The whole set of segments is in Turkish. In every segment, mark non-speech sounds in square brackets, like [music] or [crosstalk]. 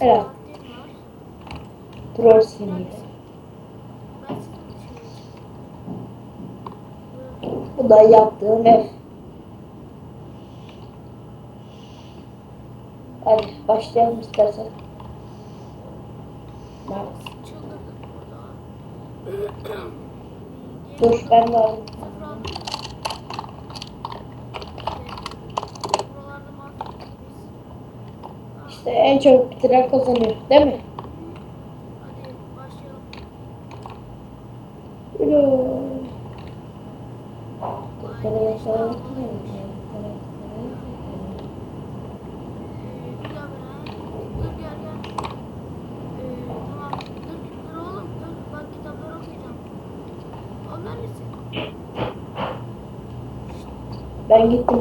Evet. Troll dışarı Bu da yaptığım ev. Hadi başlayalım istersen. Burada. dur ben de alayım. İşte en çabuk bitiren kazanıyor değil mi? Hadi başlayalım. Yürü. Ay, işte almalıymış. Ee, bir labirent. Dur gel gel. Ee, tamam. Dur, dur oğlum. Dur. Bak kitapları okuyacağım. Oğlum neredesin? Ben gittim.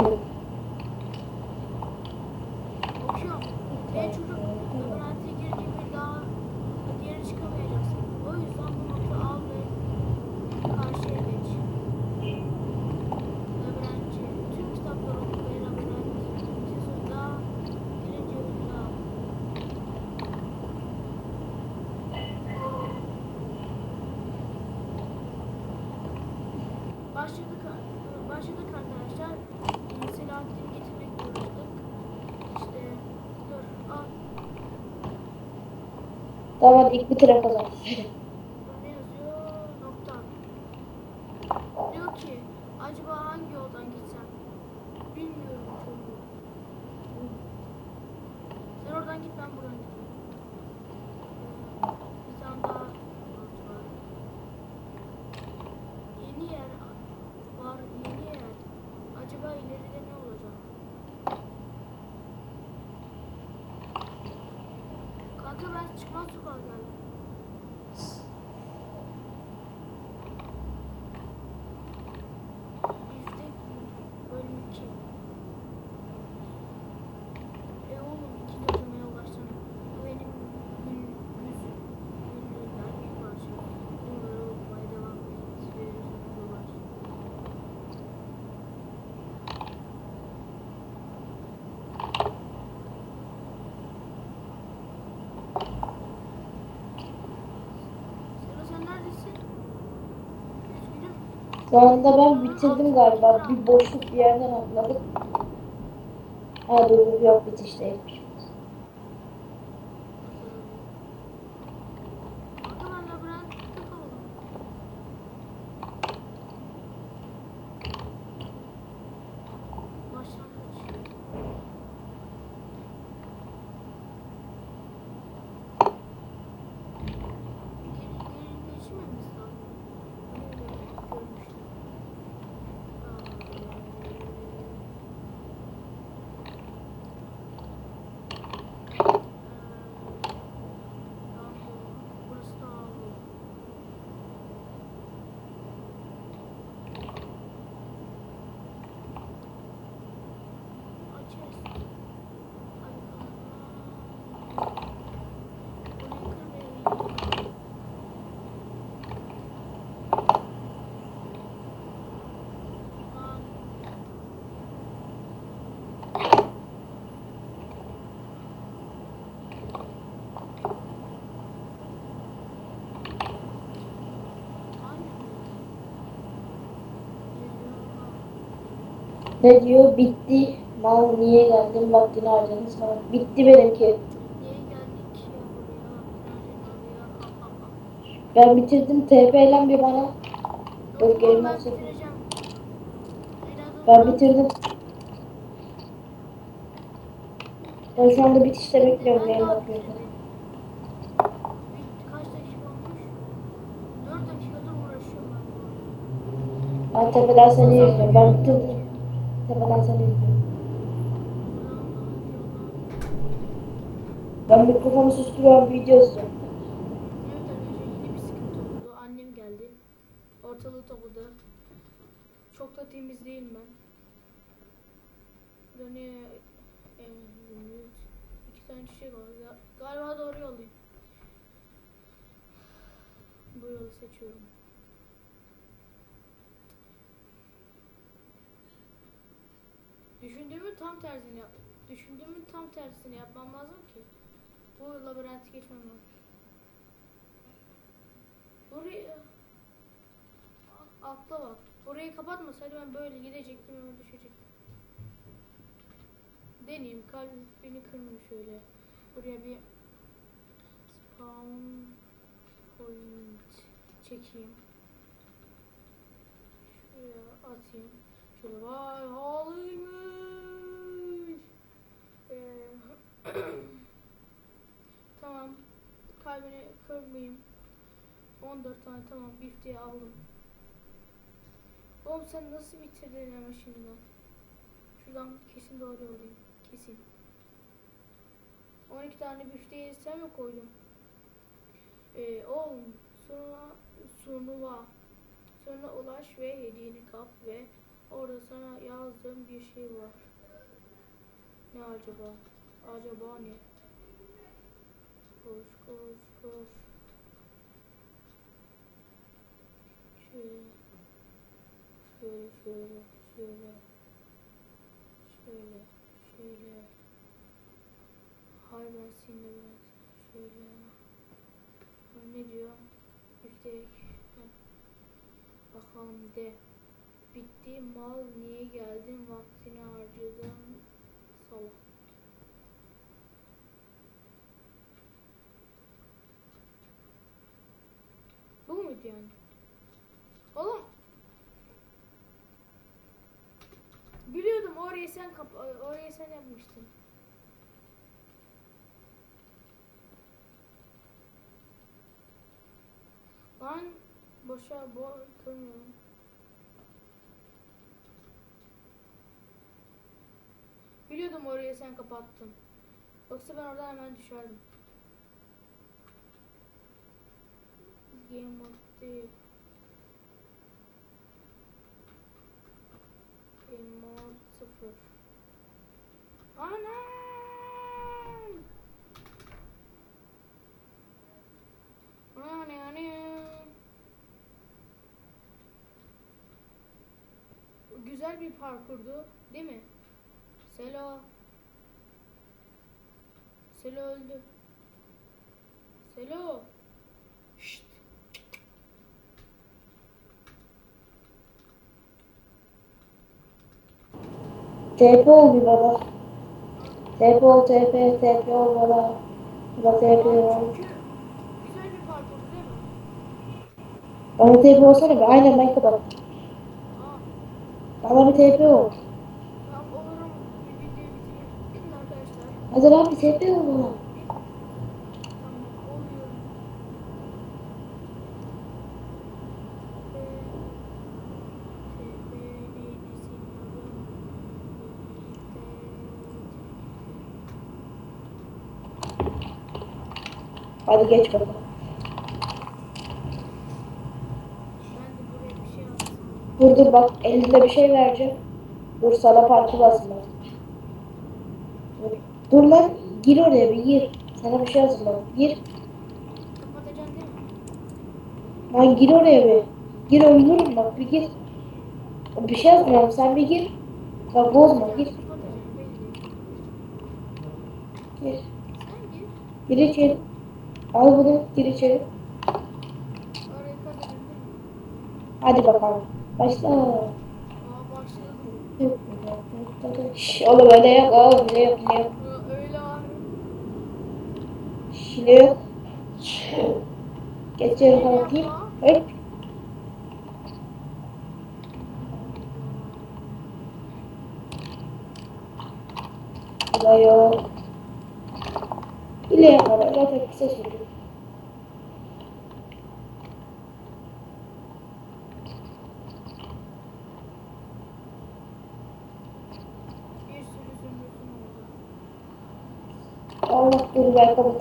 Okuyorum. Ey çocuk. Labirente girince bir daha geri çıkamayacaksın. O yüzden bu notu al ve karşıya geç. Labirentçi. Tüm kitapları oku ve labirent. Tezunda girince ödül al. Başladık, başladık arkadaşlar. Ee, Selahattin'i getirmekle uğraştık. İşte dur al. Tamam hadi ilk bitiren kazan. Ne yazıyor? Nokta. Diyor ki acaba hangi yoldan gitsem? Bilmiyorum çocuğum. Sen oradan git ben buradan gideyim. Ee, Bir tane daha not var. Yeni yer var. Yeni yer. Acaba ileride ne olacak? Kanka çıkmaz sokağa. Anda ben bitirdim galiba. Bir boşluk bir yerden atladık. Ha dur yok bitişteymiş. Kanka ben labirentte kaldım. Başlangıç. Geri, geri geçmemiz lazım. Öyle görmüştüm. Burası da ağlıyor. Açarız. Hadi bakalım. Burayı kırmayalım. Lan. Aynen. Ne diyor? Bitti. Mal niye geldin? Vaktini harcadın sana. Bitti benimki. Ben bitirdim. TP ile bir bana. Dur gelin ben bitirdim. Ben şu anda bitişte bekliyorum. Ben Yayın bakıyorum. bitirmedim. Bir- Kaç dakika olmuş? 4 dakikadır uğraşıyorum ben. Tepeden seni izliyorum. Ben bitirdim. Tepeden seni izliyorum. Ben mikrofonu susturuyorum. Video izliyorum. Evet bir sıkıntı oldu. Annem geldi. Ortalığı topladı. Çok da temiz değilim ben. Ne? E. İki tane çiçek var. Ga- Galiba doğru yoldayım. Bu yolu seçiyorum. Düşündüğümün tam tersini yap. Düşündüğümün tam tersini yapmam lazım ki. Bu labirenti geçmem lazım. Buraya atla bak. Orayı kapatmasaydı ben böyle gidecektim ama düşecektim. Deneyeyim kalbini kırmayayım şöyle. Buraya bir spawn point çekeyim. Şuraya atayım. Şöyle vay halıymış. Ee, tamam. Kalbini kırmayayım. 14 tane tamam bifteyi aldım. Oğlum sen nasıl bitirdin ama şimdi? Şuradan kesin doğru olayım. Kesin. 12 tane bifteyi sen mi koydun? Ee, oğlum sonra sunuva. Sonra ulaş ve hediyeni kap ve orada sana yazdığım bir şey var. Ne acaba? Acaba ne? Koş koş Şöyle. Şöyle şöyle şöyle. Şöyle şöyle. Hay ben seninle biraz şöyle. Ne diyor? Heh. Bakalım de. Bitti mal niye geldin vaktini harcadın salak. Bu muydu yani? Oğlum. Biliyordum orayı sen kap orayı sen yapmıştın. Lan boşa bo kırmıyorum. Biliyordum orayı sen kapattın. Yoksa ben oradan hemen düşerdim. Game mode değil. Mode sıfır. Anam! Anam anam. Güzel bir parkurdu, değil mi? Selo. Selo öldü. Selo. TP ol bir baba. TP ol TP TP ol baba. Baba TP ol. Bana TP olsana bir. Aynen ben kapattım. Bana bir TP ol. Hadi lan bir TP [clears throat] ol bana. Tamam oluyor. Hadi geç bakalım. Dur dur bak elinde bir şey vereceğim. Dur sana parkur hazırladım. Dur. Lan gir oraya bir gir. Sana bir şey hazırladım. Gir. Lan gir oraya bir. Gir öldürürüm bak bir gir. Bir şey hazırladım sen bir gir. Bak bozma gir. Gir. Gir içeri. Al bunu gir içeri. Hadi bakalım. Başla. Şş, oğlum öyle yok oğlum ne yok ne yok. Şş, ne yok. Geç yere bakayım. Hop. Da yok. İle kadar zaten kısa sürüyor. todos los lugares como